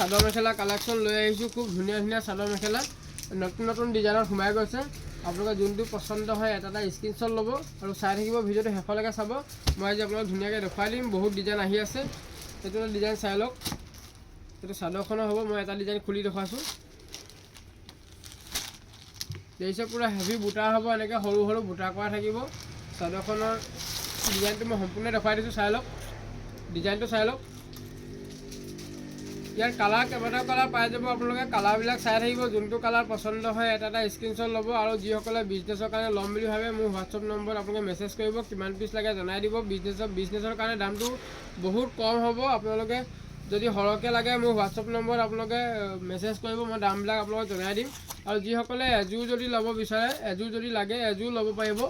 Chador mekhela collection লৈ আহিছোঁ। খুব ধুনীয়া ধুনীয়া চাদৰ মেখেলা। নতুন নতুন ডিজাইনত সোমাই গৈছে। আপোনালোকে যোনটো পচন্দ হয়, এটা এটা স্ক্ৰীনশ্বট ল'ব আৰু চাই থাকিব। ভিডিঅ'টো শেষলৈকে চাব। মই আজি আপোনালোকক ধুনীয়াকৈ দেখুৱাই দিম। বহুত ডিজাইন আহি আছে। সেইটো এটা ডিজাইন চাই লওক। এইটো চাদৰখনৰ হ'ব। মই এটা ডিজাইন খুলি দেখুৱাইছোঁ। দেখিছে, পূৰা হেভি বুটা হ'ব। এনেকৈ সৰু সৰু বুটা কৰা থাকিব। চাদৰখনৰ ডিজাইনটো মই সম্পূৰ্ণ দেখুৱাই দিছোঁ। চাই লওক। ডিজাইনটো চাই লওক। ইয়াৰ কালাৰ কেইবাটাও কালাৰ পাই যাব, আপোনালোকে কালাৰবিলাক চাই থাকিব, যোনটো কালাৰ পচন্দ হয়, এটা এটা স্ক্ৰীনশ্বট ল'ব আৰু যিসকলে বিজনেছৰ কাৰণে ল'ম বুলি ভাবে, মোৰ হোৱাটছআপ নম্বৰত আপোনালোকে মেছেজ কৰিব, কিমান পিচ লাগে জনাই দিব। বিজনেছৰ বিজনেছৰ কাৰণে দামটো বহুত কম হ'ব, আপোনালোকে যদি সৰহকৈ লাগে মোৰ হোৱাটছআপ নম্বৰত আপোনালোকে মেছেজ কৰিব, মই দামবিলাক আপোনালোকক জনাই দিম। আৰু যিসকলে এযোৰ যদি ল'ব বিচাৰে, এযোৰ যদি লাগে, এযোৰ ল'ব পাৰিব।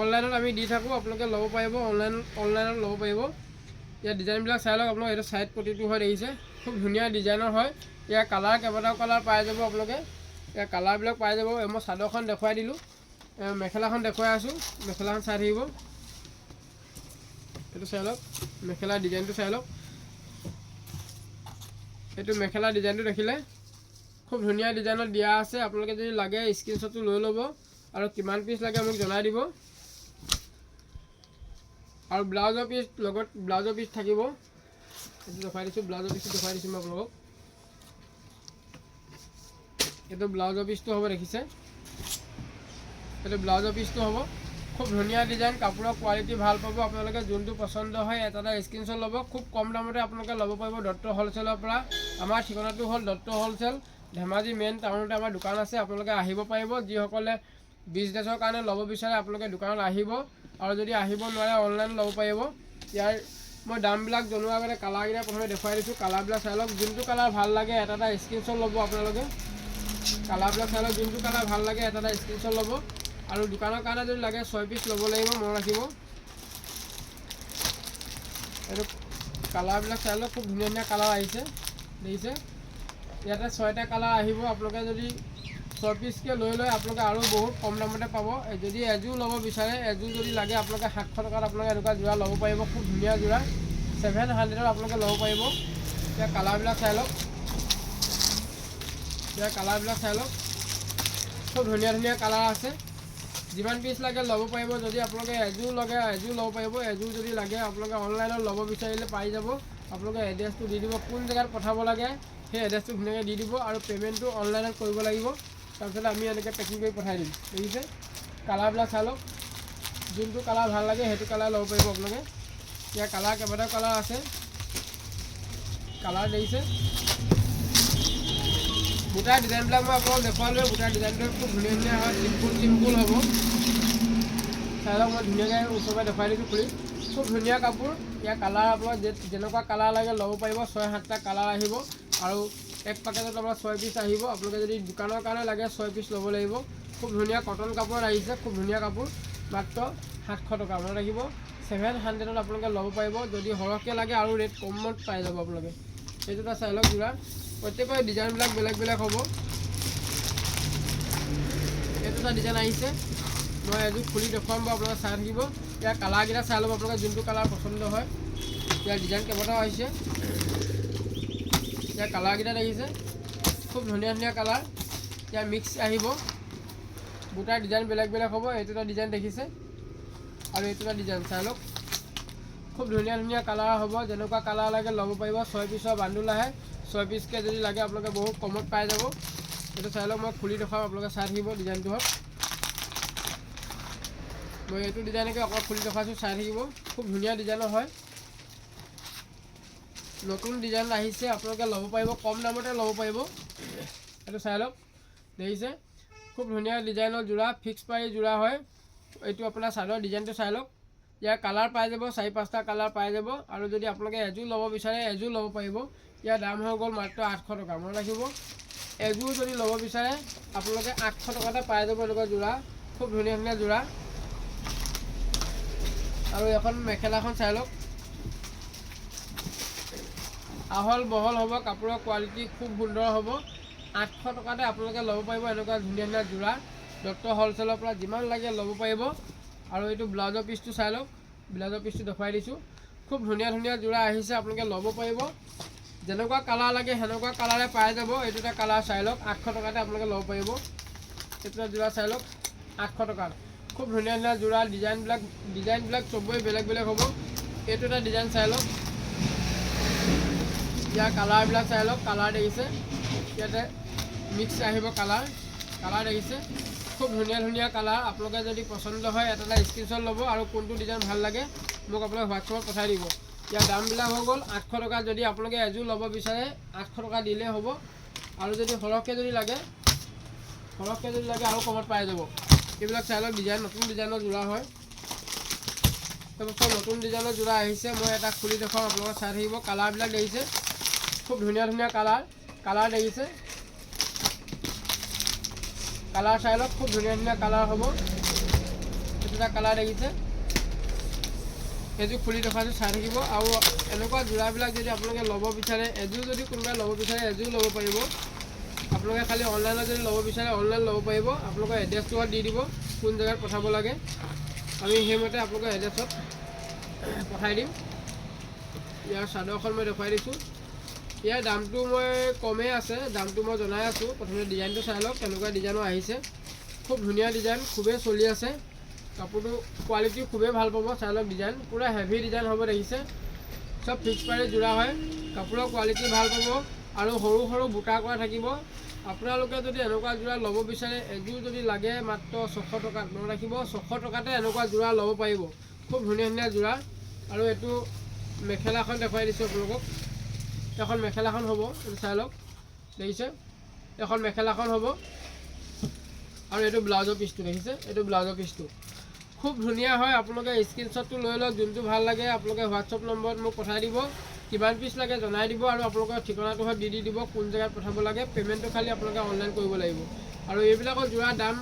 অনলাইনত আমি দি থাকোঁ, আপোনালোকে ল'ব পাৰিব অনলাইন অনলাইনত ল'ব পাৰিব। ইয়াৰ ডিজাইনবিলাক চাই লওক, আপোনালোকে এইটো ছাইড পতিটো হয় দেখিছে। খুব ধুনীয়া ডিজাইনৰ হয়। ইয়াৰ কালাৰ কেইবাটাও কালাৰ পাই যাব আপোনালোকে। ইয়াৰ কালাৰবিলাক পাই যাব। মই চাদৰখন দেখুৱাই দিলোঁ। মেখেলাখন দেখুৱাই আছোঁ। মেখেলাখন চাই থাকিব। এইটো চাই লওক। মেখেলা ডিজাইনটো চাই লওক। এইটো মেখেলা ডিজাইনটো দেখিলে খুব ধুনীয়া ডিজাইনত দিয়া আছে। আপোনালোকে যদি লাগে স্ক্ৰীনশ্বটটো লৈ ল'ব। আৰু কিমান পিচ লাগে মোক জনাই দিব। আৰু ব্লাউজৰ পিচ লগত ব্লাউজৰ পিচ থাকিব। ব্লাউজৰ পিচটো দেখুৱাই দিছোঁ মই আপোনালোকক এইটো ব্লাউজৰ পিচটো হ'ব দেখিছে এইটো ব্লাউজৰ পিচটো হ'ব। খুব ধুনীয়া ডিজাইন কাপোৰৰ কোৱালিটি ভালো পাব। আপোনালোকে যোনটো পচন্দ হয় এটা এটা স্ক্ৰীনশ্বট ল'ব। খুব কম দামতে আপোনালোকে ল'ব পাৰিব দত্ত হ'লচেলৰ পৰা। আমাৰ ঠিকনাটো হ'ল দত্ত হ'লচেল ধেমাজি মেইন টাউনতে আমাৰ দোকান আছে। আপোনালোকে আহিব পাৰিব। যিসকলে বিজনেছৰ কাৰণে ল'ব বিচাৰে, আপোনালোকে দোকানত আহিব। আৰু যদি আহিব নোৱাৰে অনলাইন ল'ব পাৰিব। ইয়াৰ মই দামবিলাক জনোৱাৰ আগতে কালাৰকেইটা প্ৰথমে দেখুৱাই দিছোঁ। কালাৰবিলাক চাই লওক, যোনটো কালাৰ ভালো লাগে, এটা এটা স্ক্ৰীনশ্বট ল'ব আপোনালোকে। কালাৰবিলাক চাই লওক, যোনটো কালাৰ ভালো লাগে, এটা এটা স্ক্ৰীনশ্বট ল'ব। আৰু দোকানৰ কাৰণে যদি লাগে, ছয় পিচ ল'ব লাগিব, মনত ৰাখিব। এইটো কালাৰবিলাক চাই লওক, খুব ধুনীয়া ধুনীয়া কালাৰ আহিছে, দেখিছে। ইয়াতে ছয়টা কালাৰ আহিব, আপোনালোকে যদি ছয় পিচকৈ লৈ লয় আপোনালোকে আৰু বহুত কম দামতে পাব। যদি এযোৰ ল'ব বিচাৰে, এযোৰ যদি লাগে আপোনালোকে সাতশ টকাত আপোনালোকে এনেকুৱা যোৰা ল'ব পাৰিব। খুব ধুনীয়া যোৰা। ছেভেন হাণ্ড্ৰেডত আপোনালোকে ল'ব পাৰিব। এতিয়া কালাৰবিলাক চাই লওক। এতিয়া কালাৰবিলাক চাই লওক। খুব ধুনীয়া ধুনীয়া কালাৰ আছে। যিমান পিচ লাগে ল'ব পাৰিব। যদি আপোনালোকে এযোৰ লাগে, এযোৰ ল'ব পাৰিব। এযোৰ যদি লাগে, আপোনালোকে অনলাইনত ল'ব বিচাৰিলে পাই যাব। আপোনালোকে এড্ৰেছটো দি দিব। কোন জেগাত পঠাব লাগে, সেই এড্ৰেছটো ধুনীয়াকৈ দি দিব। আৰু পে'মেণ্টটো অনলাইনত কৰিব লাগিব। তাৰপিছত আমি এনেকৈ পেকিং কৰি পঠাই দিম। দেখিছে? কালাৰবিলাক চাই লওক। যোনটো কালাৰ ভালো লাগে, সেইটো কালাৰ ল'ব পাৰিব আপোনালোকে। ইয়াৰ কালাৰ কেইবাটাও কালাৰ আছে। কালাৰ দেখিছে? বুটাৰ ডিজাইনবিলাক মই আপোনালোকক দেখুৱালোৱে বুটাৰ ডিজাইনবিলাক খুব ধুনীয়া ধুনীয়া হয়। চিম্পুল চিম্পুল হ'ব। চাই লওক, মই ধুনীয়াকৈ ওচৰৰ পৰা দেখুৱাই দিছোঁ খুলি। খুব ধুনীয়া কাপোৰ। ইয়াৰ কালাৰ আপোনাক যে- যেনেকুৱা কালাৰ লাগে, ল'ব পাৰিব। ছয়, সাতটা কালাৰ আহিব। আৰু এক পেকেটত আপোনাৰ ছয় পিচ আহিব। আপোনালোকে যদি দোকানৰ কাৰণে লাগে, ছয় পিচ ল'ব লাগিব। খুব ধুনীয়া কটন কাপোৰত আহিছে, খুব ধুনীয়া কাপোৰ। মাত্ৰ সাতশ টকা। মনত ৰাখিব ছেভেন হাণ্ড্ৰেডত আপোনালোকে ল'ব পাৰিব। যদি সৰহকৈ লাগে আৰু ৰেট কমত পাই যাব আপোনালোকে। এইটো এটা চাই লওক যোৰা প্ৰত্যেকৰে ডিজাইনবিলাক বেলেগ বেলেগ হ'ব। এইটো এটা ডিজাইন আহিছে। মই এযোৰ খুলি দেখুৱাম বাৰু, আপোনালোকে চাই থাকিব। ইয়াৰ কালাৰকেইটা চাই ল'ব। আপোনালোকে যোনটো কালাৰ পচন্দ হয়, ইয়াৰ ডিজাইন কেইবাটাও আহিছে। ইয়াৰ কালাৰকেইটা দেখিছে? খুব ধুনীয়া ধুনীয়া কালাৰ ইয়াৰ মিক্স আহিব। বুটাৰ ডিজাইন বেলেগ বেলেগ হ'ব, এইটো এটা ডিজাইন দেখিছে। আৰু এইটো এটা ডিজাইন চাই লওক। খুব ধুনীয়া ধুনীয়া কালাৰ হ'ব। যেনেকুৱা কালাৰ লাগে ল'ব পাৰিব। ছয় পিছৰ বান্দুল আহে। ছয় পিচকৈ যদি লাগে, আপোনালোকে বহুত কমত পাই যাব। এইটো চাই লওক, মই খুলি দেখুৱাম, আপোনালোকে চাই থাকিব ডিজাইনটো হওক। মই এইটো ডিজাইনকে অকল খুলি দেখুৱাইছোঁ, চাই থাকিব। খুব ধুনীয়া ডিজাইনৰ হয়। নতুন ডিজাইন আহিছে, আপোনালোকে ল'ব পাৰিব, কম দামতে ল'ব পাৰিব। এইটো চাই লওক, দেখিছে? খুব ধুনীয়া ডিজাইনৰ যোৰা ফিক্স পাৰি যোৰা হয়। এইটো আপোনাৰ চাদৰ ডিজাইনটো চাই লওক। ইয়াৰ কালাৰ পাই যাব, চাৰি, পাঁচটা কালাৰ পাই যাব। আৰু যদি আপোনালোকে এযোৰ ল'ব বিচাৰে, এযোৰ ল'ব পাৰিব। ইয়াৰ দাম হৈ গ'ল মাত্ৰ আঠশ টকা, মনত ৰাখিব। এযোৰ যদি ল'ব বিচাৰে, আপোনালোকে আঠশ টকাতে পাই যাব এনেকুৱা যোৰা খুব ধুনীয়া ধুনীয়া যোৰা আৰু এখন মেখেলাখন চাই লওক। আহল বহল হ'ব, কাপোৰৰ কোৱালিটি খুব সুন্দৰ হ'ব। আঠশ টকাতে আপোনালোকে ল'ব পাৰিব এনেকুৱা ধুনীয়া ধুনীয়া যোৰা দত্ত হ'লচেলৰ পৰা যিমান লাগে ল'ব পাৰিব। আৰু এইটো ব্লাউজৰ পিচটো চাই লওক। ব্লাউজৰ পিচটো দেখুৱাই দিছোঁ। খুব ধুনীয়া ধুনীয়া যোৰা আহিছে, আপোনালোকে ল'ব পাৰিব। যেনেকুৱা কালাৰ লাগে, সেনেকুৱা কালাৰে পাই যাব। এইটো এটা কালাৰ চাই লওক। আঠশ টকাতে আপোনালোকে ল'ব পাৰিব। এইটো এটা যোৰা চাই লওক। আঠশ টকাত খুব ধুনীয়া ধুনীয়া যোৰা ডিজাইনবিলাক ডিজাইনবিলাক চবৰে বেলেগ বেলেগ হ'ব। এইটো এটা ডিজাইন চাই লওক। ইয়াৰ কালাৰবিলাক চাই লওক কালাৰ দেখিছে। ইয়াতে মিক্স আহিব কালাৰ কালাৰ দেখিছে। খুব ধুনীয়া ধুনীয়া কালাৰ আপোনালোকে যদি পচন্দ হয় এটা এটা স্ক্ৰীনশ্বট ল'ব আৰু কোনটো ডিজাইন ভালো লাগে, মোক আপোনালোকে হোৱাটছআপত পঠাই দিব। ইয়াৰ দামবিলাক হৈ গ'ল আঠশ টকা, যদি আপোনালোকে এযোৰ ল'ব বিচাৰে, আঠশ টকা দিলেই হ'ব। আৰু যদি সৰহকৈ যদি লাগে, সৰহকৈ যদি লাগে, আৰু কমত পাই যাব। এইবিলাক চাই লওক ডিজাইন নতুন ডিজাইনৰ যোৰা হয়। চব নতুন ডিজাইনৰ যোৰা আহিছে, মই এটা খুলি দেখুৱাম, আপোনালোকে চাই থাকিব কালাৰবিলাক দেখিছে। খুব ধুনীয়া ধুনীয়া কালাৰ কালাৰ দেখিছে কালাৰ চাই লওক, খুব ধুনীয়া ধুনীয়া কালাৰ হ'ব। এইটো এটা কালাৰ দেখিছে এযোৰ খুলি দেখুৱাইছোঁ চাই থাকিব। আৰু এনেকুৱা যোৰাবিলাক যদি আপোনালোকে ল'ব বিচাৰে, এযোৰ যদি কোনোবাই ল'ব বিচাৰে, এযোৰ ল'ব পাৰিব। আপোনালোকে খালি অনলাইনত যদি ল'ব বিচাৰে অনলাইন ল'ব পাৰিব। আপোনালোকৰ এড্ৰেছটো দি দিব, কোন জেগাত পঠাব লাগে। আমি সেইমতে আপোনালোকৰ এড্ৰেছত পঠাই দিম। ইয়াৰ চাদৰখন মই দেখুৱাই দিছোঁ। ইয়াৰ দামটো মই কমেই আছে দামটো মই জনাই আছোঁ। প্ৰথমে ডিজাইনটো চাই লওক কেনেকুৱা ডিজাইনৰ আহিছে। খুব ধুনীয়া ডিজাইন খুবেই চলি আছে। কাপোৰটো কোৱালিটি খুবেই ভাল পাব চাই লওক ডিজাইন পূৰা হেভি ডিজাইন হ'ব দেখিছে। চব ফিক্স প্ৰাইচ যোৰা হয়। কাপোৰৰ কোৱালিটি ভাল পাব আৰু সৰু সৰু বুটা কৰা থাকিব। আপোনালোকে যদি এনেকুৱা যোৰা ল'ব বিচাৰে এযোৰ যদি লাগে মাত্ৰ ছশ টকাত মনত ৰাখিব ছশ টকাতে এনেকুৱা যোৰা ল'ব পাৰিব। খুব ধুনীয়া ধুনীয়া যোৰা আৰু এইটো মেখেলাখন দেখুৱাই দিছোঁ আপোনালোকক। এখন মেখেলাখন হ'ব চাই লওক। দেখিছে? এখন মেখেলাখন হ'ব। আৰু এইটো ব্লাউজৰ পিচটো দেখিছে? এইটো ব্লাউজৰ পিচটো খুব ধুনীয়া হয় আপোনালোকে স্ক্ৰীনশ্বটটো লৈ লওক যোনটো ভাল লাগে আপোনালোকে হোৱাটছআপ নম্বৰত মোক পঠাই দিব। কিমান পিচ লাগে জনাই দিব আৰু আপোনালোকৰ ঠিকনাটো হয় দি দি দিব কোন জেগাত পঠাব লাগে। পে'মেণ্টটো খালি আপোনালোকে অনলাইন কৰিব লাগিব। আৰু এইবিলাকৰ যোৰা দাম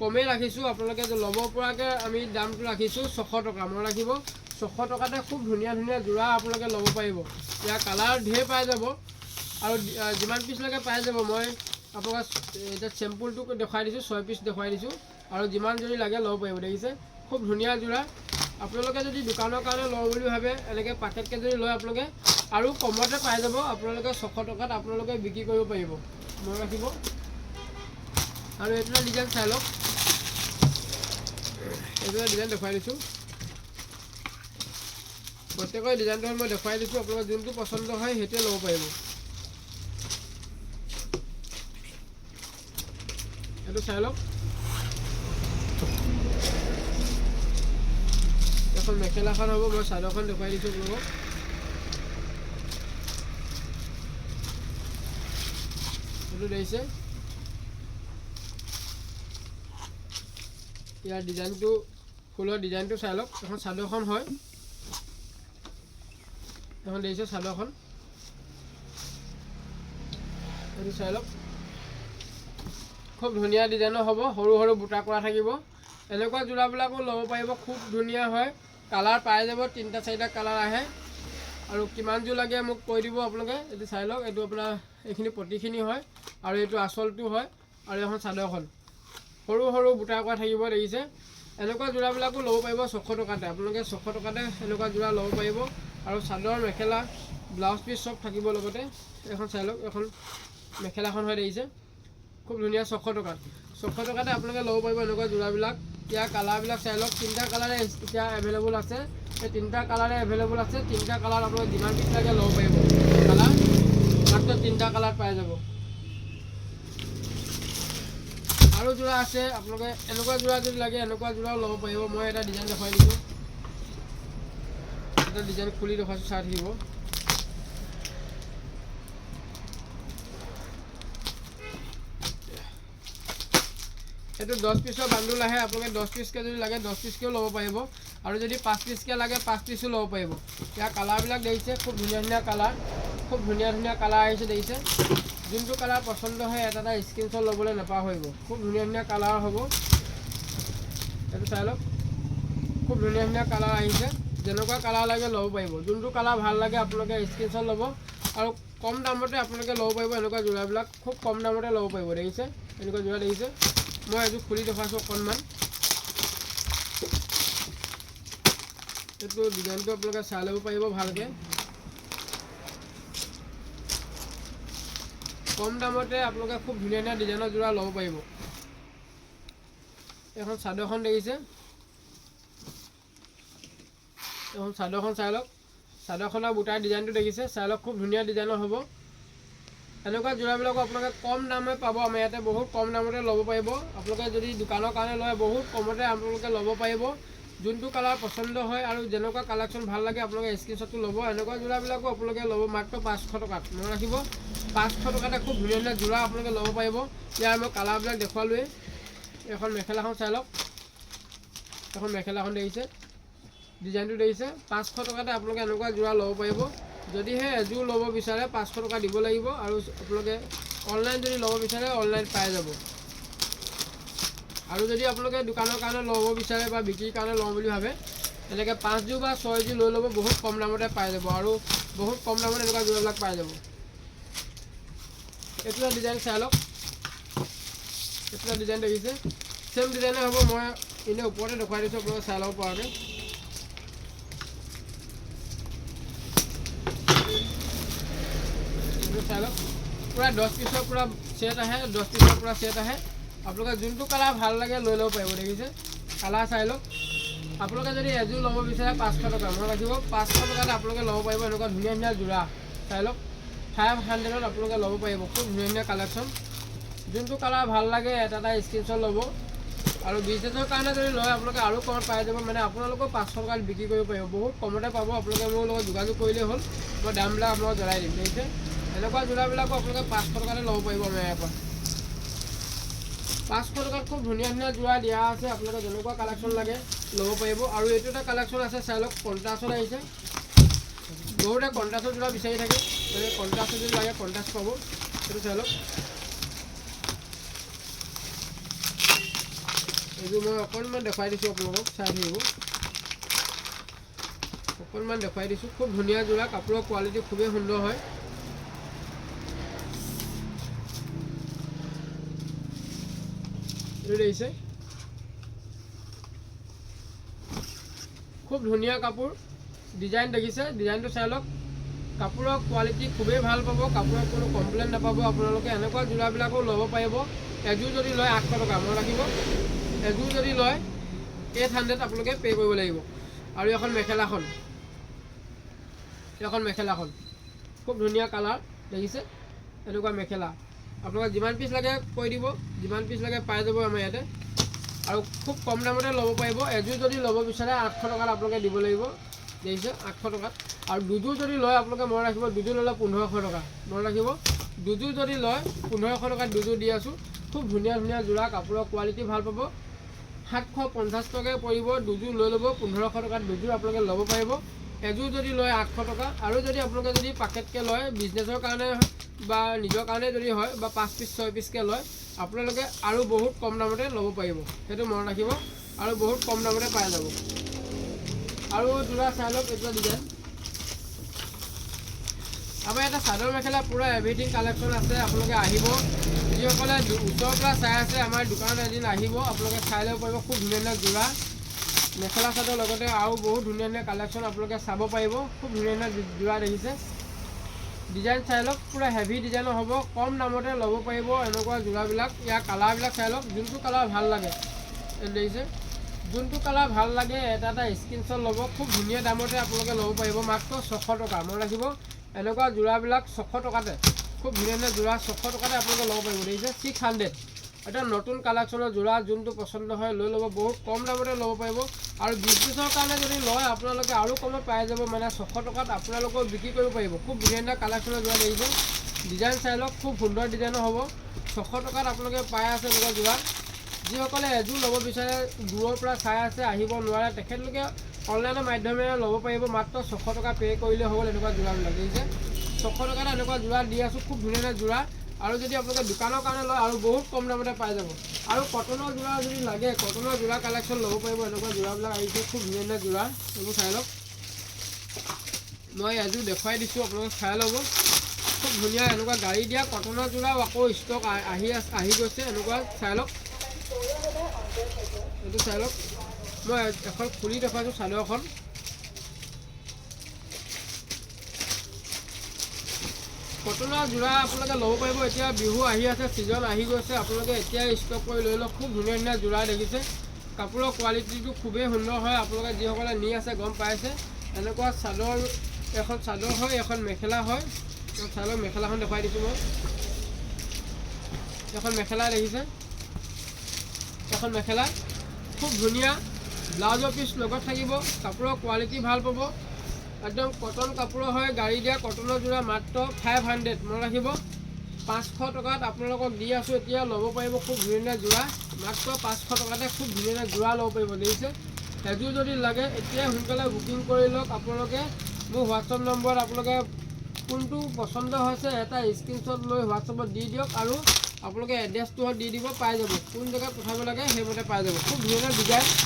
কমেই ৰাখিছোঁ। আপোনালোকে ল'ব পৰাকৈ আমি দামটো ৰাখিছোঁ ছশ টকা মনত ৰাখিব। ছশ টকাতে খুব ধুনীয়া ধুনীয়া যোৰা আপোনালোকে ল'ব পাৰিব। ইয়াৰ কালাৰ ঢেৰ পাই যাব। আৰু যিমান পিচ লাগে পাই যাব। মই আপোনালোকক এতিয়া চেম্পুলটো দেখুৱাই দিছোঁ ছয় পিচ দেখুৱাই দিছোঁ। আৰু যিমান যদি লাগে ল'ব পাৰিব দেখিছে? খুব ধুনীয়া যোৰা। আপোনালোকে যদি দোকানৰ কাৰণে লওঁ বুলি ভাবে এনেকৈ পাকেটকৈ যদি লয় আপোনালোকে আৰু কমতে পাই যাব। আপোনালোকে ছশ টকাত আপোনালোকে বিক্ৰী কৰিব পাৰিব। মনত ৰাখিব। আৰু এইটো ডিজাইন চাই লওক। এইটো ডিজাইন দেখুৱাই দিছোঁ। প্ৰত্যেকৰ ডিজাইনটো মই দেখুৱাই দিছোঁ আপোনালোকৰ যোনটো পচন্দ হয় সেইটোৱে ল'ব পাৰিব। এইটো চাই লওক। এখন মেখেলাখন হ'ব মই চাদৰখন দেখুৱাই দিছোঁ আপোনালোকক। এইটো দেখিছে? ইয়াৰ ডিজাইনটো ফুলৰ ডিজাইনটো চাই লওক। এখন চাদৰখন হয়। এখন দেখিছে চাদৰখন এইটো চাই লওক। খুব ধুনীয়া ডিজাইনৰ হ'ব সৰু সৰু বুটা কৰা থাকিব। এনেকুৱা যোৰাবিলাকো ল'ব পাৰিব খুব ধুনীয়া হয়। কালাৰ পাই যাব তিনিটা চাৰিটা কালাৰ আহে। আৰু কিমান যোৰ লাগে মোক কৈ দিব আপোনালোকে এইটো চাই লওক। এইটো আপোনাৰ এইখিনি পতিখিনি হয় আৰু এইটো আচলটো হয়। আৰু এখন চাদৰখন সৰু সৰু বুটা কৰা থাকিব দেখিছে। এনেকুৱা যোৰাবিলাকো ল'ব পাৰিব ছশ টকাতে। আপোনালোকে ছশ টকাতে এনেকুৱা যোৰা ল'ব পাৰিব। আৰু চাদৰ মেখেলা, ব্লাউজ পিচ চব থাকিব লগতে। এখন চাই লওক এখন মেখেলাখন হয় দেখিছে। খুব ধুনীয়া, ছশ টকাত ছশ টকাতে আপোনালোকে ল'ব পাৰিব এনেকুৱা যোৰাবিলাক। ইয়াৰ কালাৰবিলাক চাই লওক তিনিটা কালাৰে এতিয়া এভেইলেবল আছে। সেই তিনিটা কালাৰে এভেইলেবল আছে, তিনিটা কালাৰ আপোনালোকে যিমান পিচ লাগে ল'ব পাৰিব। কালাৰ, মাত্ৰ তিনিটা কালাৰ পাই যাব। আৰু যোৰা আছে, আপোনালোকে এনেকুৱা যোৰা যদি লাগে, এনেকুৱা যোৰাও ল'ব পাৰিব। মই এটা ডিজাইন দেখুৱাই দিছোঁ। এটা ডিজাইন খুলি দেখুৱাইছোঁ চাই থাকিব। এইটো দহ পিছৰ বান্দুল আহে, আপোনালোকে দহ পিচকৈ যদি লাগে, দহ পিচকৈও ল'ব পাৰিব। আৰু যদি পাঁচ পিচকৈ লাগে, পাঁচ পিচো ল'ব পাৰিব। ইয়াৰ কালাৰবিলাক দেখিছে, খুব ধুনীয়া ধুনীয়া কালাৰ খুব ধুনীয়া ধুনীয়া কালাৰ আহিছে, দেখিছে। যোনটো কালাৰ পচন্দ হয় এটা এটা স্ক্ৰীনশ্বট ল'বলৈ নাপাহৰিব। খুব ধুনীয়া ধুনীয়া কালাৰ হ'ব। এইটো চাই লওক। খুব ধুনীয়া ধুনীয়া কালাৰ আহিছে। যেনেকুৱা কালাৰ লাগে ল'ব পাৰিব। যোনটো কালাৰ ভালো লাগে, আপোনালোকে স্ক্ৰীনশ্বট ল'ব। আৰু কম দামতে আপোনালোকে ল'ব পাৰিব এনেকুৱা যোৰাবিলাক খুব কম দামতে ল'ব পাৰিব, দেখিছে? এনেকুৱা যোৰা দেখিছে? মই এযোৰ খুলি দেখুৱাইছোঁ অকণমান। এইটো ডিজাইনটো আপোনালোকে চাই ল'ব পাৰিব ভালকৈ। কম দামতে আপোনালোকে খুব ধুনীয়া ধুনীয়া ডিজাইনৰ যোৰা ল'ব পাৰিব। এখন চাদৰখন দেখিছে? এখন চাদৰখন চাই লওক চাদৰখনৰ বুটাৰ ডিজাইনটো দেখিছে। চাই লওক খুব ধুনীয়া ডিজাইনৰ হ'ব। এনেকুৱা যোৰাবিলাকো আপোনালোকে কম দামে পাব। আমাৰ ইয়াতে বহুত কম দামতে ল'ব পাৰিব। আপোনালোকে যদি দোকানৰ কাৰণে লয়, বহুত কমতে আপোনালোকে ল'ব পাৰিব। যোনটো কালাৰ পচন্দ হয় আৰু যেনেকুৱা কালেকশ্যন ভালো লাগে, আপোনালোকে স্ক্ৰীনশ্বটটো ল'ব। এনেকুৱা যোৰাবিলাকো আপোনালোকে ল'ব মাত্ৰ পাঁচশো টকাত। মনত ৰাখিব, পাঁচশো টকাতে খুব ধুনীয়া ধুনীয়া যোৰা আপোনালোকে ল'ব পাৰিব। ইয়াৰ মই কালাৰবিলাক দেখুৱালোৱেই। এখন মেখেলাখন চাই লওক। এখন মেখেলাখন দেখিছে। ডিজাইনটো দেখিছে পাঁচশো টকাতে আপোনালোকে এনেকুৱা যোৰা ল'ব পাৰিব। যদিহে এযোৰ ল'ব বিচাৰে, পাঁচশো টকা দিব লাগিব আৰু আপোনালোকে অনলাইন যদি ল'ব বিচাৰে অনলাইন পাই যাব। আৰু যদি আপোনালোকে দোকানৰ কাৰণে ল'ব বিচাৰে বা বিক্ৰীৰ কাৰণে লওঁ বুলি ভাবে, তেনেকৈ পাঁচযোৰ বা ছয়যোৰ লৈ ল'ব, বহুত কম দামতে পাই যাব আৰু বহুত কম দামত এনেকুৱা যোৰাবিলাক পাই যাব। এইটো এটা ডিজাইন চাই লওক। এইটো এটা ডিজাইন দেখিছে। চেম ডিজাইনে হ'ব, মই এনেই ওপৰতে দেখুৱাই দিছোঁ, আপোনালোকে চাই ল'ব পৰাকৈ এইটো চাই লওক পূৰা দহ পিছৰ পূৰা ছেট আহে, দহ পিছৰ পূৰা ছেট আহে। আপোনালোকে যোনটো কালাৰ ভালো লাগে লৈ ল'ব পাৰিব, দেখিছে? কালাৰ চাই লওক। আপোনালোকে যদি এযোৰ ল'ব বিচাৰে, পাঁচশো টকা। মনত ৰাখিব, পাঁচশো টকাত আপোনালোকে ল'ব পাৰিব এনেকুৱা ধুনীয়া ধুনীয়া যোৰা। চাই লওক। ফাইভ হাণ্ড্ৰেডত আপোনালোকে ল'ব পাৰিব। খুব ধুনীয়া ধুনীয়া কালেকশ্যন যোনটো কালাৰ ভালো লাগে, এটা এটা স্ক্ৰীনশ্বট ল'ব। আৰু বিজনেছৰ কাৰণে যদি লয়, আপোনালোকে আৰু কমত পাই যাব। মানে আপোনালোকেও পাঁচশো টকাত বিক্ৰী কৰিব পাৰিব। বহুত কমতে পাব। আপোনালোকে মোৰ লগত যোগাযোগ কৰিলেই হ'ল। মই দামবিলাক আপোনালোকক জনাই দিম। দেখিছে? এনেকুৱা যোৰাবিলাকো আপোনালোকে পাঁচশো টকাতে ল'ব পাৰিব আমাৰ ইয়াৰ পৰা। পাঁচশো টকাত খুব ধুনীয়া ধুনীয়া যোৰা দিয়া আছে, আপোনালোকে যেনেকুৱা কালেকশ্যন লাগে ল'ব পাৰিব। আৰু এইটো এটা কালেকশ্যন আছে, চাই লওক কণ্ট্ৰাছত আহিছে। বহুতে কণ্ট্ৰাছৰ যোৰা বিচাৰি থাকে, গতিকে কণ্ট্ৰাছত যদি লাগে কণ্ট্ৰাছ পাব। সেইটো চাই লওক। এইযোৰ মই অকণমান দেখুৱাই দিছোঁ আপোনালোকক, চাই থাকিব। অকণমান দেখুৱাই দিছোঁ। খুব ধুনীয়া যোৰা কাপোৰৰ কোৱালিটি খুবেই সুন্দৰ হয়। দেখিছে খুব ধুনীয়া কাপোৰ। ডিজাইন দেখিছে। ডিজাইনটো চাই লওক। কাপোৰৰ কোৱালিটি খুবেই ভালো পাব। কাপোৰৰ কোনো কমপ্লেইন নাপাব। আপোনালোকে এনেকুৱা যোৰাবিলাকো ল'ব পাৰিব। এযোৰ যদি লয় আঠশ টকা, মনত ৰাখিব। এযোৰ যদি লয় এইট হাণ্ড্ৰেড আপোনালোকে পে' কৰিব লাগিব। আৰু এখন মেখেলাখন। এখন মেখেলাখন। খুব ধুনীয়া কালাৰ দেখিছে। এনেকুৱা মেখেলা। আপোনালোকে যিমান পিচ লাগে কৈ দিব যিমান পিচ লাগে পাই যাব আমাৰ ইয়াতে। আৰু খুব কম দামতে ল'ব পাৰিব। এযোৰ যদি ল'ব বিচাৰে আঠশ টকাত আপোনালোকে দিব লাগিব। দেখিছে আঠশ টকাত। আৰু দুযোৰ যদি লয় আপোনালোকে মনত ৰাখিব দুযোৰ ল'লে পোন্ধৰশ টকা। মনত ৰাখিব দুযোৰ যদি লয় পোন্ধৰশ টকাত দুযোৰ দি আছোঁ। খুব ধুনীয়া ধুনীয়া যোৰা কাপোৰৰ কোৱালিটি ভাল পাব। সাতশ পঞ্চাছ টকাই পৰিব দুযোৰ লৈ ল'ব পোন্ধৰশ টকাত দুযোৰ আপোনালোকে ল'ব পাৰিব। এযোৰ যদি লয় আঠশ টকা আৰু যদি আপোনালোকে যদি পাকেটকৈ লয় বিজনেছৰ কাৰণে বা নিজৰ কাৰণে যদি হয় বা পাঁচ পিচ ছয় পিচকৈ লয় আপোনালোকে আৰু বহুত কম দামতে ল'ব পাৰিব। সেইটো মনত ৰাখিব আৰু বহুত কম দামতে পাই যাব। আৰু যোৰা চাই লওক এইটো ডিজাইন আমাৰ এটা চাদৰ মেখেলা পূৰা এভৰিথিং কালেকশ্যন আছে আপোনালোকে আহিব। যিসকলে ওচৰৰ পৰা চাই আছে আমাৰ দোকানত এদিন আহিব আপোনালোকে চাই ল'ব পাৰিব খুব ধুনীয়া ধুনীয়া যোৰা মেখেলা চাদৰ লগতে আৰু বহুত ধুনীয়া ধুনীয়া কালেকশ্যন আপোনালোকে চাব পাৰিব। খুব ধুনীয়া ধুনীয়া যোৰা দেখিছে। ডিজাইন চাই লওক পূৰা হেভি ডিজাইনৰ হ'ব। কম দামতে ল'ব পাৰিব এনেকুৱা যোৰাবিলাক ইয়াৰ কালাৰবিলাক চাই লওক, যোনটো কালাৰ ভালো লাগে। দেখিছে? যোনটো কালাৰ ভালো লাগে, এটা এটা স্ক্ৰীনশ্বট ল'ব। খুব ধুনীয়া দামতে আপোনালোকে ল'ব পাৰিব। মাত্ৰ ছশ টকা মনত ৰাখিব। এনেকুৱা যোৰাবিলাক ছশ টকাতে। খুব ধুনীয়া ধুনীয়া যোৰা ছশ টকাতে আপোনালোকে ল'ব পাৰিব। দেখিছে? ছিক্স হাণ্ড্ৰেড এটা নতুন কালেকশ্যনৰ যোৰা যোনটো পচন্দ হয়, লৈ ল'ব। বহুত কম দামতে ল'ব পাৰিব। আৰু বিজনেছৰ কাৰণে যদি লয়, আপোনালোকে আৰু কমত পাই যাব। মানে ছশ টকাত আপোনালোকেও বিক্ৰী কৰিব পাৰিব। খুব ধুনীয়া ধুনীয়া কালেকশ্যনৰ যোৰা দেখিছে। ডিজাইন চাই লওক খুব সুন্দৰ ডিজাইনৰ হ'ব। ছশ টকাত আপোনালোকে পাই আছে এনেকুৱা যোৰা। যিসকলে এযোৰ ল'ব বিচাৰে, দূৰৰ পৰা চাই আছে, আহিব নোৱাৰে, তেখেতলোকে অনলাইনৰ মাধ্যমেৰে ল'ব পাৰিব। মাত্ৰ ছশ টকা পে' কৰিলে হ'ব এনেকুৱা যোৰাবিলাক, দেখিছে? ছশ টকাত এনেকুৱা যোৰা দি আছোঁ। খুব ধুনীয়া ধুনীয়া যোৰা। আৰু যদি আপোনালোকে দোকানৰ কাৰণে লয় আৰু বহুত কম দামতে পাই যাব। আৰু কটনৰ যোৰা যদি লাগে, কটনৰ যোৰা কালেকশ্যন ল'ব পাৰিব, এনেকুৱা যোৰাবিলাক আহিছে, খুব ধুনীয়া ধুনীয়া যোৰা, এইবোৰ চাই লওক। মই এযোৰ দেখুৱাই দিছোঁ, আপোনালোকে চাই ল'ব। খুব ধুনীয়া এনেকুৱা গাড়ী দিয়া, কটনৰ যোৰাও আকৌ ষ্টক আহি আহি গৈছে, এনেকুৱা চাই লওক। এইটো চাই লওক। মই এখন খুলি দেখুৱাইছোঁ চাদৰখন কটনৰ যোৰা আপোনালোকে ল'ব পাৰিব। এতিয়া বিহু আহি আছে ছিজন আহি গৈছে। আপোনালোকে এতিয়াই ষ্টক কৰি লৈ লওক। খুব ধুনীয়া ধুনীয়া যোৰা দেখিছে। কাপোৰৰ কোৱালিটিটো খুবেই সুন্দৰ হয়। আপোনালোকে যিসকলে নি আছে গম পাইছে। এনেকুৱা চাদৰ এখন চাদৰ হয় এখন মেখেলা হয়। লওক মেখেলাখন দেখুৱাই দিছোঁ মই। এখন মেখেলা দেখিছে। এখন মেখেলা। খুব ধুনীয়া। ব্লাউজৰ পিচ লগত থাকিব। কাপোৰৰ কোৱালিটি ভাল পাব। একদম কটন কাপোৰৰ হয়, গাড়ী দিয়া, কটনৰ যোৰা মাত্ৰ ফাইভ হাণ্ড্ৰেড মনত ৰাখিব, পাঁচশো টকাত আপোনালোকক দি আছোঁ এতিয়া, ল'ব পাৰিব খুব ধুনীয়া যোৰা মাত্ৰ পাঁচশো টকাতে খুব ধুনীয়া যোৰা ল'ব পাৰিব, দেখিছে? এযোৰ যদি লাগে এতিয়াই সোনকালে বুকিং কৰি লওক আপোনালোকে। মোৰ হোৱাটছআপ নম্বৰত আপোনালোকে কোনটো পচন্দ হৈছে, এটা স্ক্ৰীনশ্বট লৈ হোৱাটছআপত দি দিয়ক আৰু আপোনালোকে এড্ৰেছটো দি দিব, পাই যাব। কোন জেগাত পঠাব লাগে, সেইমতে পাই যাব। খুব ধুনীয়া ডিজাইন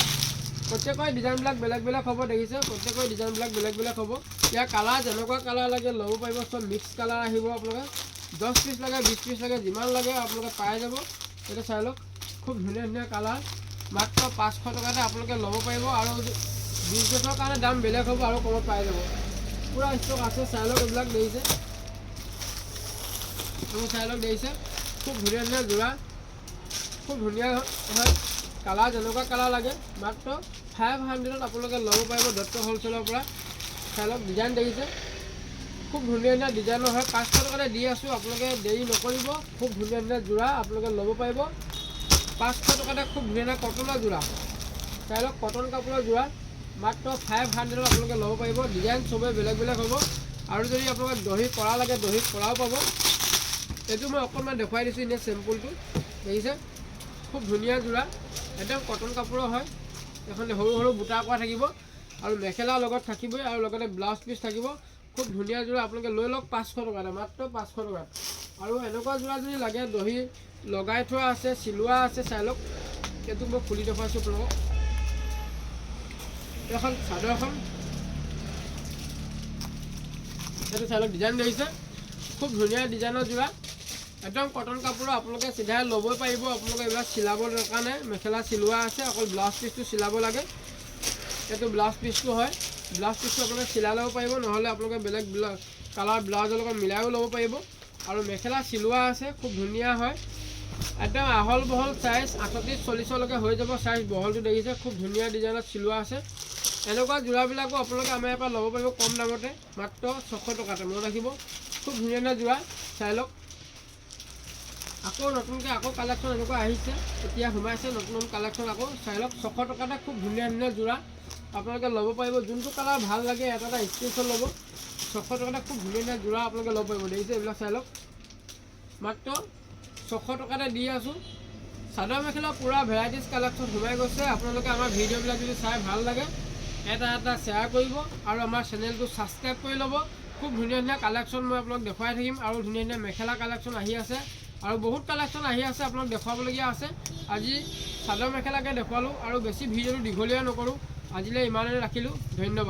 প্ৰত্যেকৰে ডিজাইনবিলাক বেলেগ বেলেগ হ'ব, দেখিছে? প্ৰত্যেকৰে ডিজাইনবিলাক বেলেগ বেলেগ হ'ব। ইয়াৰ কালাৰ যেনেকুৱা কালাৰ লাগে, ল'ব পাৰিব। চব মিক্স কালাৰ আহিব আপোনালোকে। দহ পিচ লাগে, বিছ পিচ লাগে, যিমান লাগে আপোনালোকে পাই যাব। এইটো চাই লওক। খুব ধুনীয়া ধুনীয়া কালাৰ মাত্ৰ পাঁচশো টকাতে আপোনালোকে ল'ব পাৰিব আৰু বিজনেছৰ কাৰণে দাম বেলেগ হ'ব আৰু কমত পাই যাব। পূৰা ষ্টক আছে, চাই লওক এইবিলাক, দেখিছে? চাই লওক, দেখিছে? খুব ধুনীয়া ধুনীয়া যোৰা খুব ধুনীয়া হয়। কালাৰ যেনেকুৱা কালাৰ লাগে, মাত্ৰ ফাইভ হাণ্ড্ৰেডত আপোনালোকে ল'ব পাৰিব দত্ত হ'লচেলৰ পৰা। চাই লওক ডিজাইন দেখিছে। খুব ধুনীয়া ধুনীয়া ডিজাইনৰ হয়। পাঁচশ টকাতে দি আছোঁ আপোনালোকে দেৰি নকৰিব। খুব ধুনীয়া ধুনীয়া যোৰা আপোনালোকে ল'ব পাৰিব। পাঁচশ টকাতে খুব ধুনীয়া কটনৰ যোৰা চাই লওক কটন কাপোৰৰ যোৰা মাত্ৰ ফাইভ হাণ্ড্ৰেডত আপোনালোকে ল'ব পাৰিব। ডিজাইন চবেই বেলেগ বেলেগ হ'ব। আৰু যদি আপোনালোকে দহি কৰা লাগে দহি কৰাও পাব। এইটো মই অকণমান দেখুৱাই দিছোঁ এনেই চেম্পুলটো। দেখিছে? খুব ধুনীয়া যোৰা একদম কটন কাপোৰৰ হয়। এখন সৰু সৰু বুটা কৰা থাকিব আৰু মেখেলাৰ লগত থাকিবই আৰু লগতে ব্লাউজ পিচ থাকিব। খুব ধুনীয়া যোৰা আপোনালোকে লৈ লওক পাঁচশ টকাতে মাত্ৰ পাঁচশ টকাত আৰু এনেকুৱা যোৰা যদি লাগে দহি লগাই থোৱা আছে চিলোৱা আছে চাই লওক। সেইটো মই খুলি দেখুৱাইছোঁ আপোনালোকক। এখন চাদৰ এখন। চাই লওক ডিজাইন দেখিছে। খুব ধুনীয়া ডিজাইনৰ যোৰা। একদম কটন কাপোৰৰ আপোনালোকে চিধাই ল'বই পাৰিব, আপোনালোকে এইবিলাক চিলাবৰ কাৰণে। মেখেলা চিলোৱা আছে, অকল ব্লাউজ পিচটো চিলাব লাগে। এইটো ব্লাউজ পিচটো হয়। ব্লাউজ পিচটো আপোনালোকে চিলাই ল'ব পাৰিব, নহ'লে আপোনালোকে বেলেগ ব্লা কালাৰ ব্লাউজৰ লগত মিলাইও ল'ব পাৰিব। আৰু মেখেলা চিলোৱা আছে, খুব ধুনীয়া হয়। একদম আহল বহল চাইজ আঠত্ৰিছ, চল্লিছলৈকে হৈ যাব চাইজ বহলটো দেখিছে, খুব ধুনীয়া ডিজাইনত চিলোৱা আছে। এনেকুৱা যোৰাবিলাকো আপোনালোকে আমাৰ ইয়াৰ পৰা ল'ব পাৰিব কম দামতে। মাত্ৰ ছশ টকাতে, মনত ৰাখিব। খুব ধুনীয়া ধুনীয়া যোৰা চাই লওক। আকৌ নতুনকৈ আকৌ কালেকশ্যন এনেকুৱা আহিছে। এতিয়া সোমাইছে নতুন নতুন কালেকশ্যন আকৌ চাই লওক ছশ টকাতে খুব ধুনীয়া ধুনীয়া যোৰা। আপোনালোকে ল'ব পাৰিব, যোনটো কালাৰ ভালো লাগে, এটা এটা স্ক্ৰীনশ্বট ল'ব। ছশ টকাতে খুব ধুনীয়া ধুনীয়া যোৰা আপোনালোকে ল'ব পাৰিব। দেখিছে এইবিলাক চাই লওক মাত্ৰ ছশ টকাতে দি আছোঁ। চাদৰ মেখেলা পূৰা ভেৰাইটিজ কালেকশ্যন সোমাই গৈছে। আপোনালোকে আমাৰ ভিডিঅ'বিলাক যদি চাই ভালো লাগে, এটা এটা শ্বেয়াৰ কৰিব আৰু আমাৰ চেনেলটো ছাবস্ক্ৰাইব কৰি ল'ব। খুব ধুনীয়া ধুনীয়া কালেকশ্যন মই আপোনাক দেখুৱাই থাকিম আৰু ধুনীয়া ধুনীয়া মেখেলা কালেকশ্যন আহি আছে। আৰু বহুত কালেকশ্যন আহি আছে আপোনাক দেখুৱাবলগীয়া আছে। আজি চাদৰ মেখেলাকে দেখুৱালোঁ আৰু বেছি ভিডিঅ'টো দীঘলীয়া নকৰোঁ। আজিলৈ ইমানেই ৰাখিলোঁ। ধন্যবাদ।